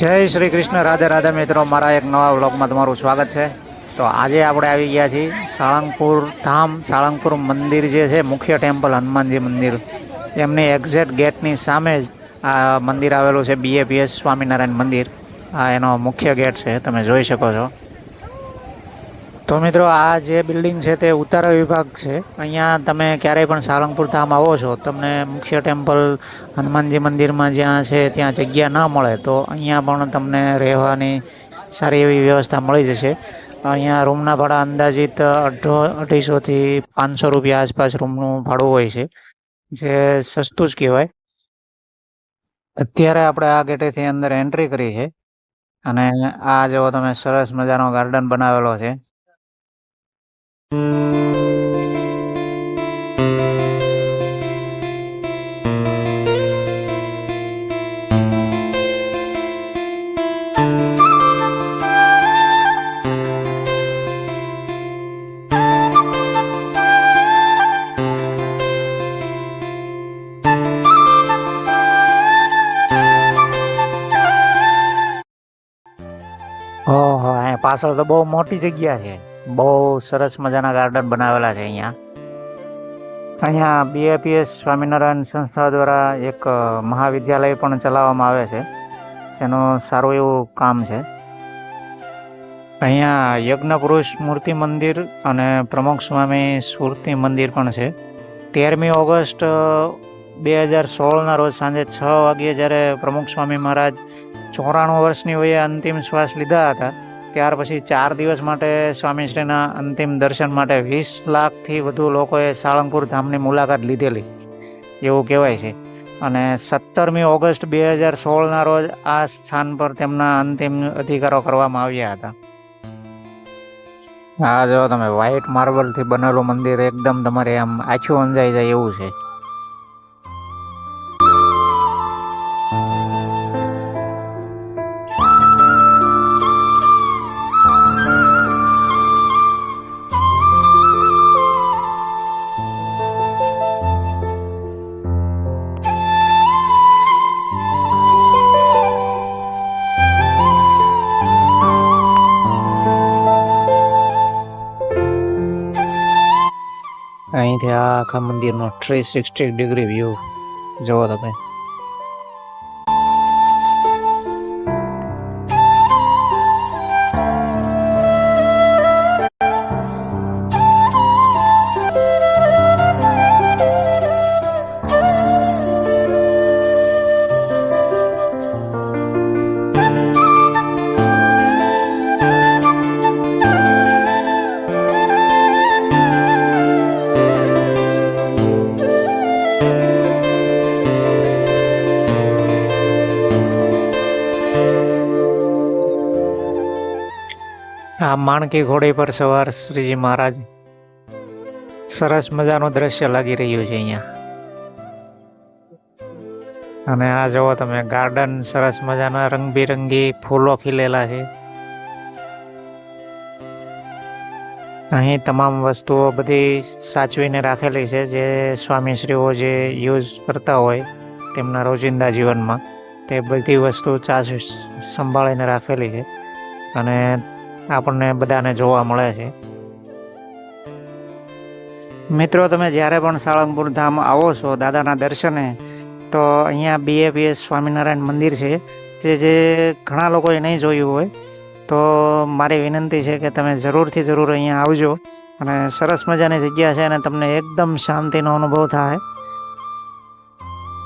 જય શ્રી કૃષ્ણ. રાધે રાધે મિત્રો, મારા એક નવા વ્લોગમાં તમારું સ્વાગત છે. તો આજે આપણે આવી ગયા છીએ સાળંગપુર ધામ. સાળંગપુર મંદિર જે છે, મુખ્ય ટેમ્પલ હનુમાનજી મંદિર. એમની એક્ઝેક્ટ ગેટની સામે જ આ મંદિર આવેલું છે બીએપીએસ સ્વામિનારાયણ મંદિર. આ એનો મુખ્ય ગેટ છે, તમે જોઈ શકો છો. તો મિત્રો આ જે બિલ્ડિંગ છે તે ઉત્તરા વિભાગ છે. અહીંયા તમે ક્યારેય પણ સાળંગપુર ધામ આવો છો, તમને મુખ્ય ટેમ્પલ હનુમાનજી મંદિરમાં જ્યાં છે ત્યાં જગ્યા ના મળે, તો અહીંયા પણ તમને રહેવાની સારી એવી વ્યવસ્થા મળી જશે. અહીંયા રૂમના ભાડા અંદાજિત અઢો અઢીસોથી પાંચસો રૂપિયા આસપાસ રૂમનું ભાડું હોય છે, જે સસ્તું જ કહેવાય. અત્યારે આપણે આ ગેટેથી અંદર એન્ટ્રી કરી છે, અને આ જેવો તમે સરસ મજાનો ગાર્ડન બનાવેલો છે. ઓહો પાછળ તો બહુ મોટી જગ્યા છે. બહુ સરસ મજાના ગાર્ડન બનાવેલા છે અહીંયા. અહીંયા બીએપીએસ સ્વામિનારાયણ સંસ્થા દ્વારા એક મહાવિદ્યાલય પણ ચલાવવામાં આવે છે. જેનું સારું એવું કામ છે. અહીંયા યજ્ઞ પુરુષ મૂર્તિ મંદિર અને પ્રમુખ સ્વામી સ્મૃતિ મંદિર પણ છે. તેરમી ઓગસ્ટ બે હજાર સોળના રોજ સાંજે છ વાગ્યે જ્યારે પ્રમુખ સ્વામી મહારાજ ચોરાણું વર્ષની વયે અંતિમ શ્વાસ લીધા હતા ત્યાર પછી ચાર દિવસ માટે સ્વામીશ્રીના અંતિમ દર્શન માટે વીસ લાખથી વધુ લોકોએ સાળંગપુર ધામની મુલાકાત લીધેલી, એવું કહેવાય છે. અને સત્તરમી ઓગસ્ટ બે હજાર સોળના રોજ આ સ્થાન પર તેમના અંતિમ અધિકારો કરવામાં આવ્યા હતા. હા, જો તમે વ્હાઇટ માર્બલથી બનેલું મંદિર એકદમ તમારે આમ આછું અંજાઈ જાય એવું છે. અહીંથી આખા મંદિરનો થ્રી સિક્સટી ડિગ્રી વ્યૂ જુઓ તમે. આ માણકી ઘોડી પર સવાર શ્રીજી મહારાજ. સરસ મજાનું દ્રશ્ય લાગી રહ્યું છે અહીંયા. અને આ જુઓ તમે ગાર્ડન સરસ મજાના રંગબેરંગી ફૂલો ખીલેલા છે. અહીં તમામ વસ્તુઓ બધી સાચવીને રાખેલી છે જે સ્વામીશ્રીઓ જે યુઝ કરતા હોય તેમના રોજિંદા જીવનમાં. તે બધી વસ્તુ ચાસ સંભાળીને રાખેલી છે. અને આપણને બધાને જોવા મળે છે. મિત્રો, તમે જ્યારે પણ સાળંગપુર ધામ આવો છો, દાદાના દર્શને, તો અહીંયા બીએપીએસ સ્વામિનારાયણ મંદિર છે. જે જે ઘણા લોકોએ નહીં જોયું હોય, તો મારી વિનંતી છે કે તમે જરૂરથી જરૂર અહીંયા આવજો અને સરસ મજાની જગ્યા છે અને તમને એકદમ શાંતિનો અનુભવ થાય.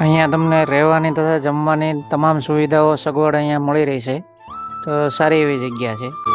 અહીંયા તમને રહેવાની તથા જમવાની તમામ સુવિધાઓ સગવડ અહીંયા મળી રહી છે. તો સારી એવી જગ્યા છે.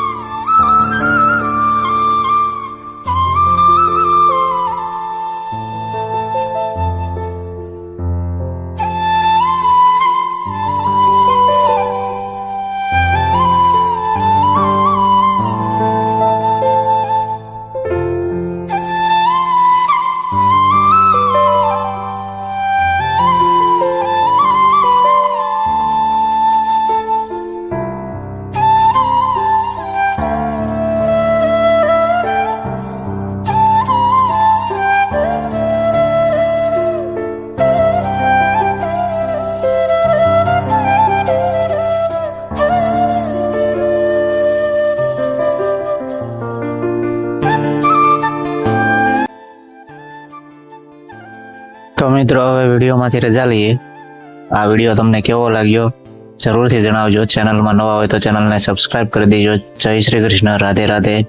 વિડીયોમાંથી રજા લઈએ. આ વીડિયો તમને કેવો લાગ્યો જરૂરથી જણાવજો. ચેનલમાં નવા હોય તો ચેનલને સબસ્ક્રાઇબ કરી દેજો. જય શ્રી કૃષ્ણ. રાધે રાધે.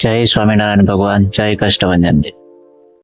જય સ્વામિનારાયણ ભગવાન. જય કષ્ટભંજન દેવ.